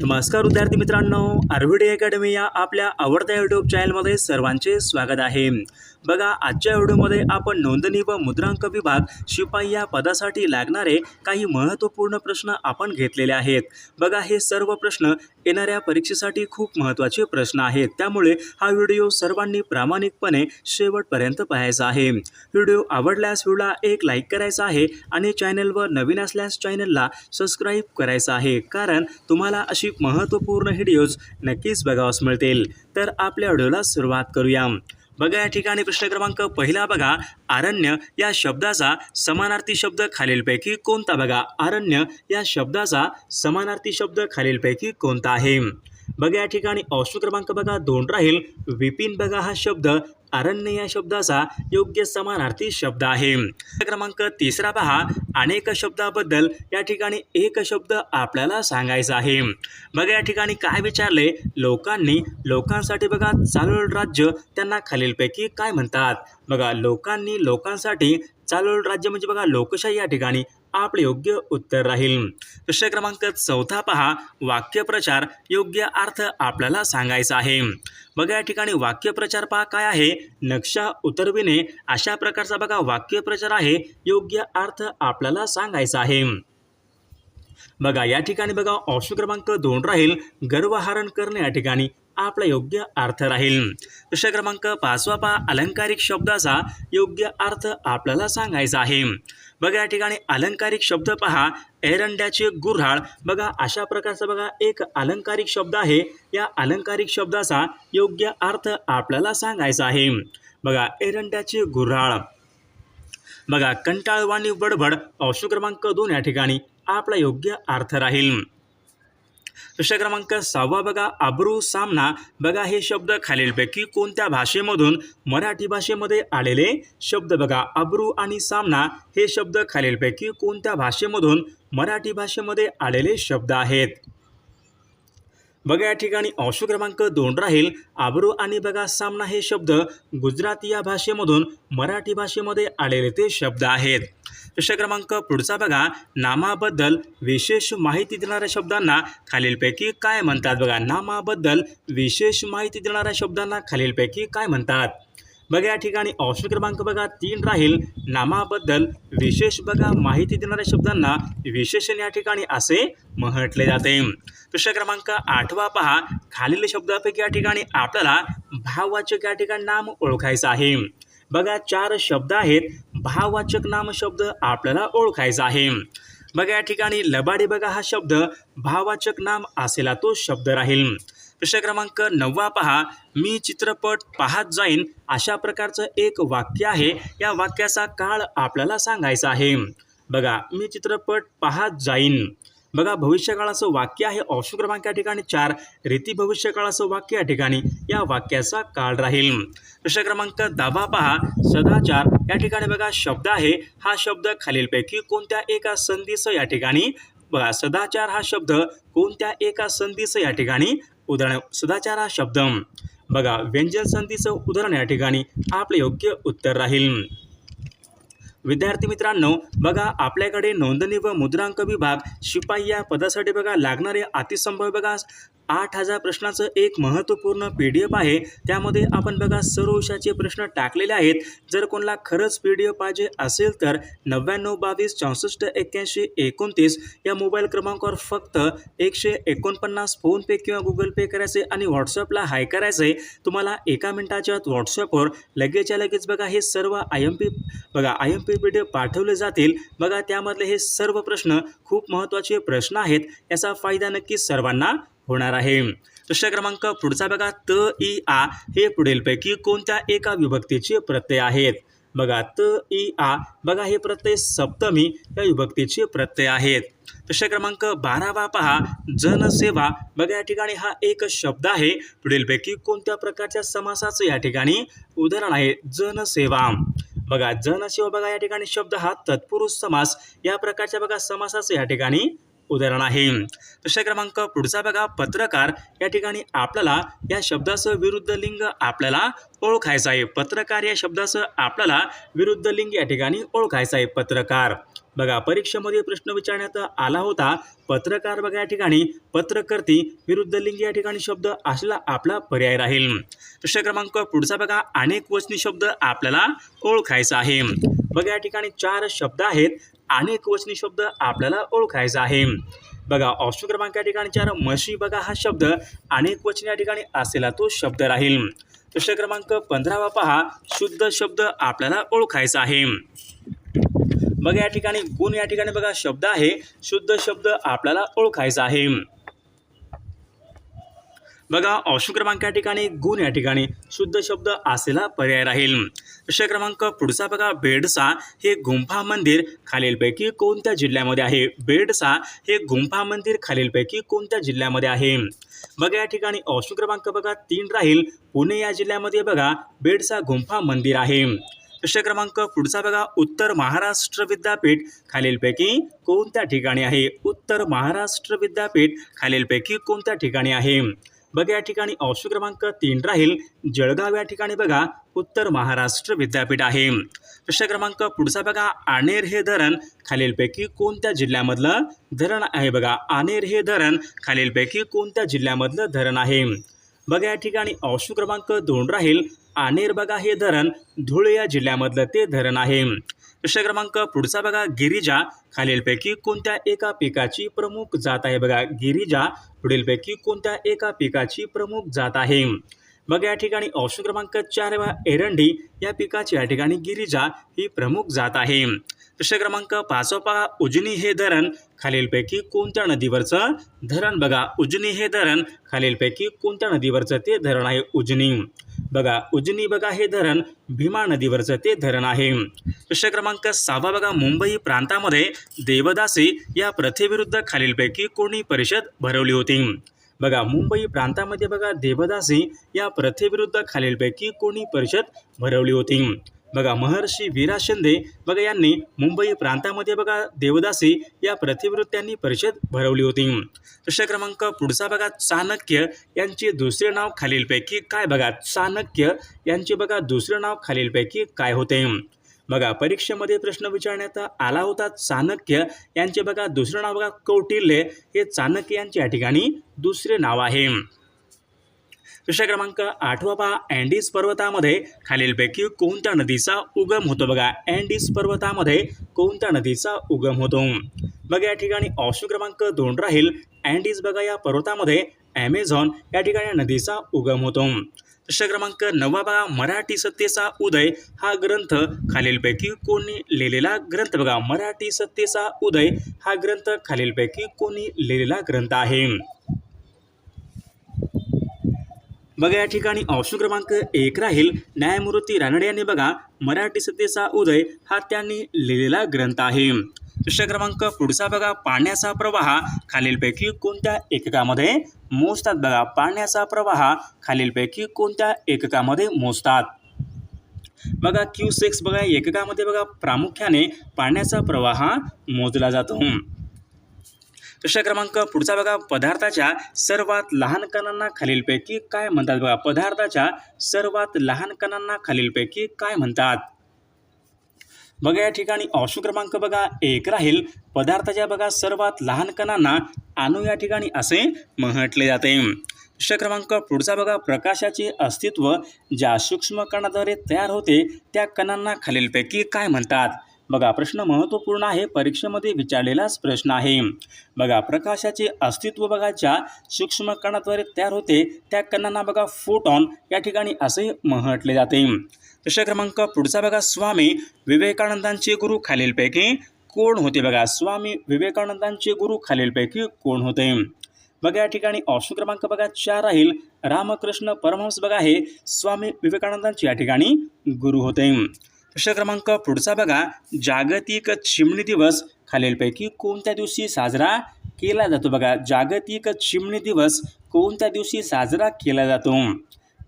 नमस्कार विद्यार्थी मित्रांनो आरव्हीडी अकॅडमी या आपल्या आवडत्या यूट्यूब चॅनलमध्ये सर्वांचे स्वागत आहे. बघा आजच्या व्हिडिओमध्ये आपण नोंदणी व मुद्रांक विभाग शिपाई या पदासाठी लागणारे काही महत्त्वपूर्ण प्रश्न आपण घेतलेले आहेत. बघा हे सर्व प्रश्न येणाऱ्या परीक्षेसाठी खूप महत्त्वाचे प्रश्न आहेत. त्यामुळे हा व्हिडिओ सर्वांनी प्रामाणिकपणे शेवटपर्यंत पाहायचा आहे. व्हिडिओ आवडल्यास व्हिडिओला एक लाईक करायचा आहे आणि चॅनलवर नवीन असल्यास चॅनलला सबस्क्राईब करायचं आहे. कारण तुम्हाला अशी महत्त्वपूर्ण व्हिडिओज नक्कीच बघावस मिळतील. तर आपल्या व्हिडिओला सुरुवात करूया. बघा या ठिकाणी प्रश्न क्रमांक पहिला बघा. अरण्य या शब्दाचा समानार्थी शब्द खालीलपैकी कोणता? बघा अरण्य या शब्दाचा समानार्थी शब्द खालीलपैकी कोणता आहे? बघा या ठिकाणी ऑप्शन क्रमांक बघा दोन राहील. विपिन बघा हा शब्द. अरण्य या शब्दाचा योग्य समानार्थी शब्द आहे. क्रमांक तिसरा पहा. अनेक शब्दाबद्दल या ठिकाणी एक शब्द आपल्याला सांगायचा आहे. बघा या ठिकाणी काय विचारले? लोकांनी लोकांसाठी बघा चालवल राज्य त्यांना खालीलपैकी काय म्हणतात? बघा लोकांनी लोकांसाठी चालवल राज्य म्हणजे बघा लोकशाही या ठिकाणी. आपले योग्य उत्तर राहील. प्रश्न क्रमांक चौथा पहा. वाक्यप्रचार योग्य अर्थ आपल्याला सांगायचा आहे. बघा या ठिकाणी वाक्यप्रचार पहा काय आहे? नक्षा उतरविणे अशा प्रकारचा बघा वाक्यप्रचार आहे. योग्य अर्थ आपल्याला सांगायचा आहे. बघा या ठिकाणी बघा ऑप्शन क्रमांक दोन राहील. गर्वहरण करणे या ठिकाणी आपला योग्य अर्थ राहील. प्रश्न क्रमांक पाचवा पहा. अलंकारिक शब्दाचा योग्य अर्थ आपल्याला सांगायचा आहे. बघा या ठिकाणी अलंकारिक शब्द पहा. एरंड्याचे गुऱ्हाळ. बघा अशा प्रकारचा बघा एक अलंकारिक शब्द आहे. या अलंकारिक शब्दाचा योग्य अर्थ आपल्याला सांगायचा आहे. बघा एरंड्याचे गुऱ्हाळ. बघा कंटाळवाणी बडबड औषध क्रमांक दोन या ठिकाणी आपला योग्य अर्थ राहील. प्रश्न क्रमांक सहावा बघा अब्रू सामना. बघा हे शब्द खालीलपैकी कोणत्या भाषेमधून मराठी भाषेमध्ये आलेले शब्द बघा अब्रू आणि सामना हे शब्द खालीलपैकी कोणत्या भाषेमधून मराठी भाषेमध्ये आलेले शब्द आहेत? बघा या ठिकाणी औषध क्रमांक दोन राहील. आबरू आणि बघा सामना हे शब्द गुजराती या भाषेमधून मराठी भाषेमध्ये आलेले ते शब्द आहेत. प्रश्न क्रमांक पुढचा बघा. नामाबद्दल विशेष माहिती देणाऱ्या शब्दांना खालीलपैकी काय म्हणतात बघा. नामाबद्दल विशेष माहिती देणाऱ्या शब्दांना खालीलपैकी काय म्हणतात? बघा या ठिकाणी ऑप्शन क्रमांक बघा. तीन राहील. नामाबद्दल विशेष बघा माहिती देणाऱ्या शब्दांना विशेषण या ठिकाणी असे म्हटले जाते. प्रश्न क्रमांक आठवा पहा. खालील शब्दापैकी या ठिकाणी आपल्याला भाववाचक या ठिकाणी नाम ओळखायचं आहे. बघा चार शब्द आहेत. भाववाचक नाम शब्द आपल्याला ओळखायचा आहे. बघा या ठिकाणी लबाडी बघा हा शब्द भाववाचक नाम असेला तो शब्द राहील. प्रश्न क्रमांक नववा पहा. मी चित्रपट पाहत जाईन अशा प्रकारचं एक वाक्य आहे. या वाक्याचा काळ आपल्याला सांगायचा आहे. बघा मी चित्रपट पाहत जाईन. बघा भविष्यकाळाचं वाक्य आहे ऑप्शन क्रमांक या ठिकाणी चार. रीती भविष्यकाळाचं वाक्य या ठिकाणी या वाक्याचा काळ राहील. प्रश्न क्रमांक दहावा पहा. सदाचार. या ठिकाणी बघा शब्द आहे. हा शब्द खालीलपैकी कोणत्या एका संधीचं या ठिकाणी? बघा सदाचार हा शब्द कोणत्या एका संधीचं या ठिकाणी उदाहरण सदाचार हा शब्द. बघा व्यंजन संधीचं उदाहरण या ठिकाणी आपले योग्य उत्तर राहील. विद्यार्थी मित्रांनो बघा आपल्याकडे नोंदणी व मुद्रांक विभाग शिपाई या पदासाठी बघा लागणारे अतिसंभव बघा. आठ हजार प्रश्नाचं एक महत्त्वपूर्ण पी डी एफ आहे. त्यामध्ये आपण बघा सर्व विषयाचे प्रश्न टाकलेले आहेत. जर कोणाला खरंच पी डी एफ पाहिजे असेल तर नव्याण्णव बावीस चौसष्ट एक्क्याऐंशी एकोणतीस या मोबाईल क्रमांकावर फक्त एकशे एकोणपन्नास फोनपे किंवा गुगल पे करायचे आणि व्हॉट्सअपला हाय करायचे. तुम्हाला एका मिनिटाच्या आत व्हॉट्सअपवर लगेचच्या लगेच बघा हे सर्व आय एम पी बघा आय एम पी व्यासपीठ पाठवले जातील. बघा त्यामधले हे सर्व प्रश्न खूप महत्त्वाचे प्रश्न आहेत. याचा फायदा नक्की सर्वांना होणार आहे. प्रश्न क्रमांक पुढचा बघा त इ आ हे पुढीलपैकी कोणत्या एका विभक्तीचे प्रत्यय आहेत? बघा त इ आ बघा हे प्रत्यय सप्तमी या विभक्तीचे प्रत्यय आहेत. प्रश्न क्रमांक बारावा पहा जनसेवा. बघा या ठिकाणी हा एक शब्द आहे. पुढीलपैकी कोणत्या प्रकारच्या समासाचं या ठिकाणी उदाहरण आहे? जनसेवा. बघा जनसेवा बघा या ठिकाणी शब्द हा तत्पुरुष समास या प्रकारच्या बघा समासाचं या ठिकाणी उदाहरण आहे. प्रश्न क्रमांक पुढचा बघा पत्रकार या ठिकाणी आपल्याला या शब्दाचं विरुद्ध लिंग आपल्याला ओळखायचं आहे. पत्रकार या शब्दाचं आपल्याला विरुद्ध लिंग या ठिकाणी ओळखायचं आहे. पत्रकार. बघा परीक्षेमध्ये प्रश्न विचारण्यात आला होता. पत्रकार बघा या ठिकाणी पत्रकर्ती विरुद्ध लिंग या ठिकाणी शब्द असला आपला पर्याय राहील. प्रश्न क्रमांक पुढचा बघा. अनेक वचनी शब्द आपल्याला ओळखायचा आहे. बघा या ठिकाणी चार शब्द आहेत. अनेक वचनी शब्द आपल्याला ओळखायचा आहे. बघा ऑप्शन क्रमांक या ठिकाणी चार म्हशी बघा हा शब्द अनेक वचनी या ठिकाणी असलेला तो शब्द राहील. प्रश्न क्रमांक पंधरावा पहा. शुद्ध शब्द आपल्याला ओळखायचा आहे. बघा या ठिकाणी गुण या ठिकाणी बघा शब्द आहे शुद्ध शब्द आपल्याला ओळखायचा आहे. बघा ऑप्शन क्रमांक या ठिकाणी गुण या ठिकाणी शुद्ध शब्द असेला पर्याय राहील. प्रश्न क्रमांक पुढचा बघा बेडसा हे गुंफा मंदिर खालीलपैकी कोणत्या जिल्ह्यामध्ये आहे? बेडसा हे गुंफा मंदिर खालीलपैकी कोणत्या जिल्ह्यामध्ये आहे? बघा या ठिकाणी ऑप्शन क्रमांक बघा तीन राहील. पुणे या जिल्ह्यामध्ये बघा बेडसा गुंफा मंदिर आहे. प्रश्न क्रमांक पुढचा बघा. उत्तर महाराष्ट्र विद्यापीठ खालीलपैकी कोणत्या ठिकाणी आहे? उत्तर महाराष्ट्र विद्यापीठ खालीलपैकी कोणत्या ठिकाणी आहे? बघा या ठिकाणी ऑप्शन क्रमांक तीन राहील. जळगाव या ठिकाणी बघा. उत्तर महाराष्ट्र विद्यापीठ आहे. प्रश्न क्रमांक पुढचा बघा. आनेर हे धरण खालीलपैकी कोणत्या जिल्ह्यामधलं धरण आहे? बघा आनेर हे धरण खालीलपैकी कोणत्या जिल्ह्यामधलं धरण आहे? बघा या ठिकाणी ऑप्शन क्रमांक दोन राहील. आनेर बघा हे धरण. धुळे या जिल्ह्यामधलं ते धरण आहे. प्रश्न क्रमांक? पुढचा बघा गिरिजा. खालीलपैकी कोणत्या एका पिकाची प्रमुख जात आहे? बघा गिरिजा. पुढीलपैकी कोणत्या एका पिकाची प्रमुख जात आहे? बघा या ठिकाणी ऑप्शन क्रमांक चार बघा एरंडी. या पिकाची या ठिकाणी गिरिजा ही प्रमुख जात आहे. प्रश्न क्रमांक? पाचोपा उजनी हे धरण. खालीलपैकी कोणत्या नदीवरचं धरण? बघा उजनी हे धरण. खालीलपैकी कोणत्या नदीवरचं ते धरण आहे? उजनी. बघा उजनी बघा हे धरण भीमा नदीवरचं ते धरण आहे. प्रश्न क्रमांक सहावा बघा मुंबई प्रांतामध्ये देवदासी या प्रथेविरुद्ध खालीलपैकी कोणी परिषद भरवली होती? बघा मुंबई प्रांतामध्ये बघा देवदासी या प्रथेविरुद्ध खालीलपैकी कोणी परिषद भरवली होती? बघा महर्षी वीरा शिंदे बघा यांनी मुंबई प्रांतामध्ये बघा देवदासी या प्रतिवृत्त्यांनी परिषद भरवली होती. प्रश्न क्रमांक पुढचा बघा चाणक्य यांचे दुसरे नाव खालीलपैकी काय बघा? चाणक्य यांचे बघा दुसरे नाव खालीलपैकी काय होते? बघा परीक्षेमध्ये प्रश्न विचारण्यात आला होता चाणक्य यांचे बघा दुसरं नाव बघा कौटिल्य. हे चाणक्य यांच्या ठिकाणी दुसरे नाव आहे. विषय क्रमांक आठवा पहा. अँडीज पर्वतामध्ये खालीलपैकी कोणत्या नदीचा उगम होतो? बघा अँडीज पर्वतामध्ये कोणत्या नदीचा उगम होतो? बघा या ठिकाणी ऑप्शन क्रमांक दोन राहील. अँडीज बघा या पर्वतामध्ये ॲमेझॉन या ठिकाणी नदीचा उगम होतो. प्रश्न क्रमांक नववा बघा मराठी सत्तेचा उदय हा ग्रंथ खालीलपैकी कोणी लिहिलेला ग्रंथ? बघा मराठी सत्तेचा उदय हा ग्रंथ खालीलपैकी कोणी लिहिलेला ग्रंथ आहे. बघा या ठिकाणी ऑप्शन क्रमांक एक राहील. न्यायमूर्ती रानडे यांनी बघा मराठी सत्तेचा उदय हा त्यांनी लिहिलेला ग्रंथ आहे. प्रश्न क्रमांक पुढचा बघा पाण्याचा प्रवाह. खालीलपैकी कोणत्या एककामध्ये मोजतात बघा पाण्याचा प्रवाह खालीलपैकी कोणत्या एककामध्ये मोजतात? बघा क्यू सिक्स बघा एककामध्ये बघा प्रामुख्याने पाण्याचा प्रवाह मोजला जातो. प्रश्न क्रमांक पुढचा बघा. पदार्थाच्या सर्वात लहान कणांना खालीलपैकी काय म्हणतात बघा? पदार्थाच्या सर्वात लहान कणांना खालीलपैकी काय म्हणतात? बघा या ठिकाणी ऑप्शन क्रमांक बघा एक राहील. पदार्थाच्या बघा सर्वात लहान कणांना अणू या ठिकाणी असे म्हटले जाते. प्रश्न क्रमांक पुढचा बघा. प्रकाशाचे अस्तित्व ज्या सूक्ष्म कणाद्वारे तयार होते त्या कणांना खालीलपैकी काय म्हणतात? बघा प्रश्न महत्त्वपूर्ण आहे. परीक्षेमध्ये विचारलेलाच प्रश्न आहे. बघा प्रकाशाचे अस्तित्व बघा ज्या सूक्ष्म कणाद्वारे तयार होते त्या कणांना बघा फोटॉन या ठिकाणी असे म्हटले जाते. प्रश्न क्रमांक पुढचा बघा स्वामी विवेकानंदांचे गुरु खालीलपैकी कोण होते बघा? स्वामी विवेकानंदांचे गुरु खालीलपैकी कोण होते? बघा या ठिकाणी ऑप्शन क्रमांक बघा चार राहील. रामकृष्ण परमहंस बघा हे स्वामी विवेकानंदांचे या ठिकाणी गुरु होते. प्रश्न क्रमांक पुढचा बघा. जागतिक चिमणी दिवस खालीलपैकी कोणत्या दिवशी साजरा केला जातो? बघा जागतिक चिमणी दिवस कोणत्या दिवशी साजरा केला जातो?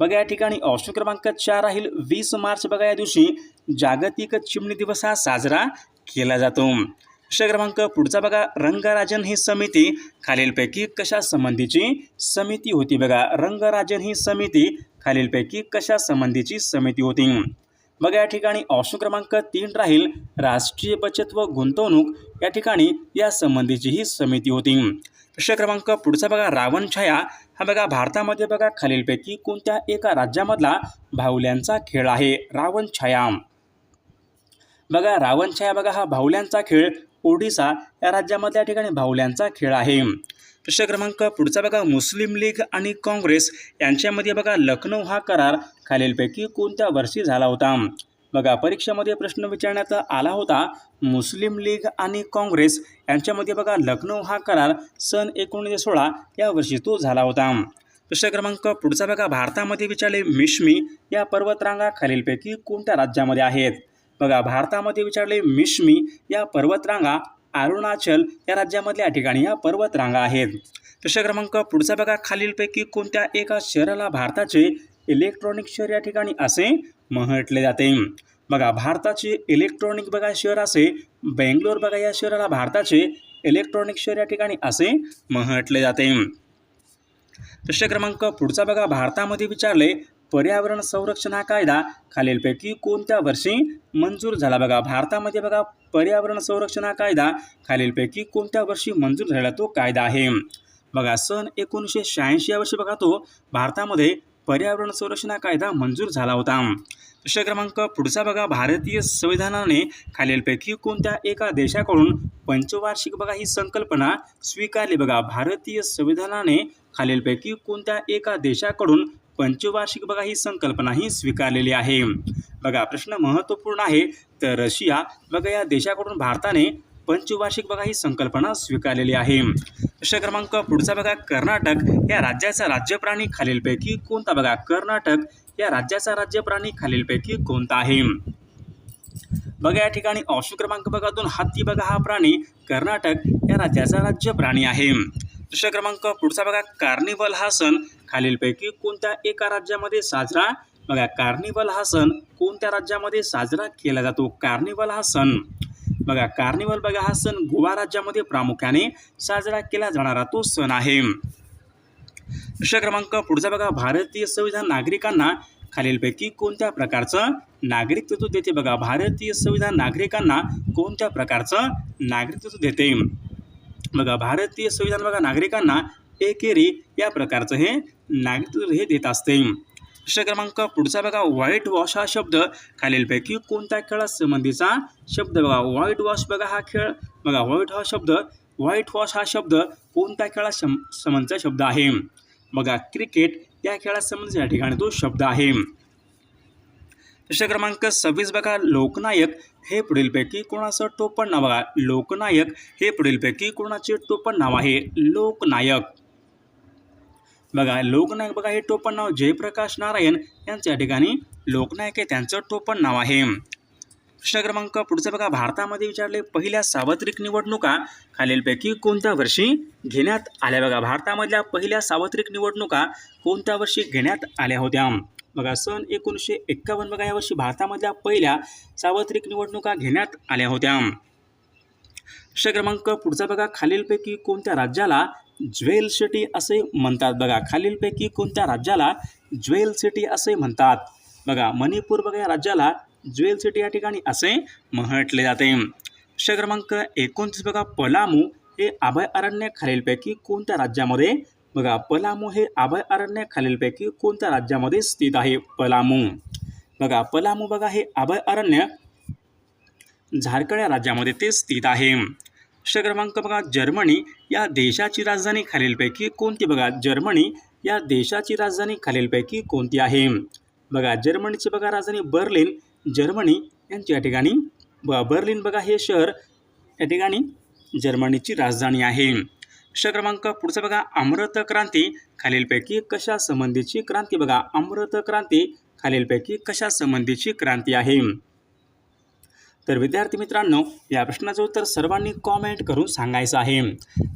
बघा या ठिकाणी ऑप्शन क्रमांक चार राहील. वीस मार्च बघा या दिवशी जागतिक चिमणी दिवस हा साजरा केला जातो. प्रश्न क्रमांक पुढचा बघा. रंगराजन ही समिती खालीलपैकी कशा संबंधीची समिती होती? बघा रंगराजन ही समिती खालीलपैकी कशा संबंधीची समिती होती? बघा या ठिकाणी ऑप्शन क्रमांक तीन राहील. राष्ट्रीय बचत व गुंतवणूक या ठिकाणी या संबंधीची ही समिती होती. प्रश्न क्रमांक पुढचा बघा रावण छाया. हा बघा भारतामध्ये बघा खालीलपैकी कोणत्या एका राज्यामधला भावल्यांचा खेळ आहे? रावण छाया. बघा रावण छाया बघा हा भावल्यांचा खेळ. ओडिसा या राज्यामधल्या ठिकाणी भावल्यांचा खेळ आहे. प्रश्न क्रमांक पुढचा बघा. मुस्लिम लीग आणि काँग्रेस यांच्यामध्ये बघा लखनौ हा करार खालीलपैकी कोणत्या वर्षी झाला होता? बघा परीक्षेमध्ये प्रश्न विचारण्यात आला होता मुस्लिम लीग आणि काँग्रेस यांच्यामध्ये बघा लखनौ हा करार सन एकोणीसशे सोळा या वर्षी तो झाला होता. प्रश्न क्रमांक पुढचा बघा. भारतामध्ये विचारले मिश्मी या पर्वतरांगा खालीलपैकी कोणत्या राज्यामध्ये आहेत? बघा भारतामध्ये विचारले मिश्मी या पर्वतरांगा अरुणाचल या राज्यामधल्या ठिकाणी या पर्वत रांगा आहेत. प्रश्न क्रमांक पुढचा बघा. खालीलपैकी कोणत्या एका शहराला भारताचे इलेक्ट्रॉनिक शहर या ठिकाणी असे म्हटले जाते? बघा भारताचे इलेक्ट्रॉनिक बघा शहर असे बेंगलोर बघा या शहराला भारताचे इलेक्ट्रॉनिक शहर या ठिकाणी असे म्हटले जाते. प्रश्न क्रमांक पुढचा बघा. भारतामध्ये विचारले पर्यावरण संरक्षण हा कायदा खालीलपैकी कोणत्या वर्षी मंजूर झाला? बघा भारतामध्ये बघा पर्यावरण संरक्षण हा कायदा खालीलपैकी कोणत्या वर्षी मंजूर झालेला तो कायदा आहे? बघा सन एकोणीसशे शहाऐंशी या वर्षी बघा तो भारतामध्ये पर्यावरण संरक्षण हा कायदा मंजूर झाला होता. प्रश्न क्रमांक पुढचा बघा भारतीय संविधानाने खालीलपैकी कोणत्या एका देशाकडून पंचवार्षिक बघा ही संकल्पना स्वीकारली? बघा भारतीय संविधानाने खालीलपैकी कोणत्या एका देशाकडून पंचवार्षिक बघा ही संकल्पना ही स्वीकारलेली आहे. बघा प्रश्न महत्त्वपूर्ण आहे. तर रशिया बघा या देशाकडून भारताने पंचवार्षिक बघा ही संकल्पना स्वीकारलेली आहे. प्रश्न क्रमांक पुढचा बघा कर्नाटक या राज्याचा राज्यप्राणी खालीलपैकी कोणता? बघा कर्नाटक या राज्याचा राज्यप्राणी खालीलपैकी कोणता आहे? बघा या ठिकाणी ऑप्शन क्रमांक बघा दोन हत्ती बघा हा प्राणी कर्नाटक या राज्याचा राज्य प्राणी आहे. प्रश्न क्रमांक पुढचा बघा कार्निवल हा सण खालीलपैकी कोणत्या एका राज्यामध्ये साजरा? बघा कार्निवल हा सण कोणत्या राज्यामध्ये साजरा केला जातो? कार्निवल हा सण. बघा कार्निवल बघा हा सण गोवा राज्यामध्ये प्रामुख्याने साजरा केला जाणारा तो सण आहे. प्रश्न क्रमांक पुढचा बघा भारतीय संविधान नागरिकांना खालीलपैकी कोणत्या प्रकारचं नागरिकत्व देते? बघा भारतीय संविधान नागरिकांना कोणत्या प्रकारचं नागरिकत्व देते? बघा भारतीय संविधान बघा नागरिकांना एकेरी या प्रकारचं हे नागरिक हे देत असते. प्रश्न क्रमांक पुढचा बघा व्हाईट वॉश हा शब्द खालीलपैकी कोणत्या खेळासंबंधीचा शब्द बघा. व्हाईट वॉश बघा हा खेळ. बघा व्हाईट हा शब्द व्हाईट वॉश हा शब्द कोणत्या खेळा संबंधीचा शब्द आहे? बघा क्रिकेट या खेळासंबंधी या ठिकाणी तो शब्द आहे. प्रश्न क्रमांक सव्वीस बघा लोकनायक हे पुढीलपैकी कोणाचं टोपण नाव बघा. लोकनायक हे पुढीलपैकी कोणाचे टोपण नाव आहे? लोकनायक. बघा लोकनायक बघा हे टोपण नाव जयप्रकाश नारायण यांच्या ठिकाणी लोकनायक हे त्यांचं टोपण नाव आहे. प्रश्न क्रमांक पुढचा बघा भारतामध्ये विचारले पहिल्या सार्वत्रिक निवडणुका खालीलपैकी कोणत्या वर्षी घेण्यात आल्या? बघा भारतामधल्या पहिल्या सार्वत्रिक निवडणुका कोणत्या वर्षी घेण्यात आल्या होत्या? बघा सन एकोणीसशे एक्कावन्न बघा यावर्षी भारतामधल्या पहिल्या सार्वत्रिक निवडणुका घेण्यात आल्या होत्या. प्रश्न क्रमांक पुढचा बघा खालीलपैकी कोणत्या राज्याला ज्वेल सिटी असे म्हणतात. बघा खालीलपैकी कोणत्या राज्याला ज्वेल सिटी असे म्हणतात? बघा मणिपूर बघा या राज्याला ज्वेल सिटी या ठिकाणी असे म्हटले जाते. प्रश्न क्रमांक एकोणतीस बघा पलामू हे अभयारण्य खालीलपैकी कोणत्या राज्यामध्ये? बघा पलामू हे अभयारण्य खालीलपैकी कोणत्या राज्यामध्ये स्थित आहे? पलामू. बघा पलामू बघा हे अभयारण्य झारखंड या राज्यामध्ये ते स्थित आहे. प्रश्न क्रमांक बघा जर्मनी या देशाची राजधानी खालीलपैकी कोणती बघा जर्मनी या देशाची राजधानी खालीलपैकी कोणती आहे? बघा जर्मनीची बघा राजधानी बर्लिन जर्मनी यांची या ठिकाणी ब बर्लिन बघा हे शहर या ठिकाणी जर्मनीची राजधानी आहे. प्रश्न क्रमांक पुढचा बघा अमृत क्रांती खालीलपैकी कशा संबंधीची क्रांती? बघा अमृत क्रांती खालीलपैकी कशा संबंधीची क्रांती आहे? तर विद्यार्थी मित्रांनो या प्रश्नाचं उत्तर सर्वांनी कॉमेंट करून सांगायचं आहे.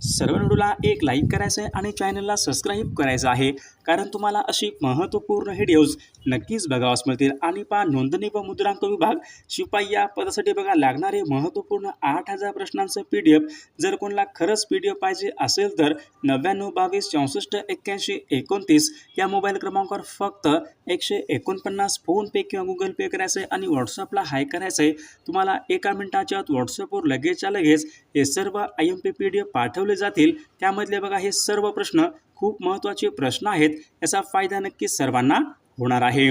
सर्व व्हिडिओला एक लाईक करायचं आहे आणि चॅनलला सबस्क्राईब करायचं आहे. कारण तुम्हाला अशी महत्त्वपूर्ण व्हिडिओज नक्कीच बघावास मिळतील. आणि पहा नोंदणी व मुद्रांक विभाग शिपाई या पदासाठी बघा लागणारे महत्त्वपूर्ण आठ हजार प्रश्नांचं पी डी एफ जर कोणाला खरंच पी डी एफ पाहिजे असेल तर नव्याण्णव बावीस चौसष्ट एक्क्याऐंशी एकोणतीस या मोबाईल क्रमांकावर फक्त एकशे एकोणपन्नास फोनपे किंवा गुगल पे करायचं आहे आणि व्हॉट्सअपला हाय करायचं आहे तुम्हाला एका मिनिटाच्या आत व्हॉट्सअपवर लगेचच्या लगेच हे सर्व I M P P D F पाठवले जातील. त्यामधले बघा हे सर्व प्रश्न खूप महत्त्वाचे प्रश्न आहेत. याचा फायदा नक्की सर्वांना होणार आहे.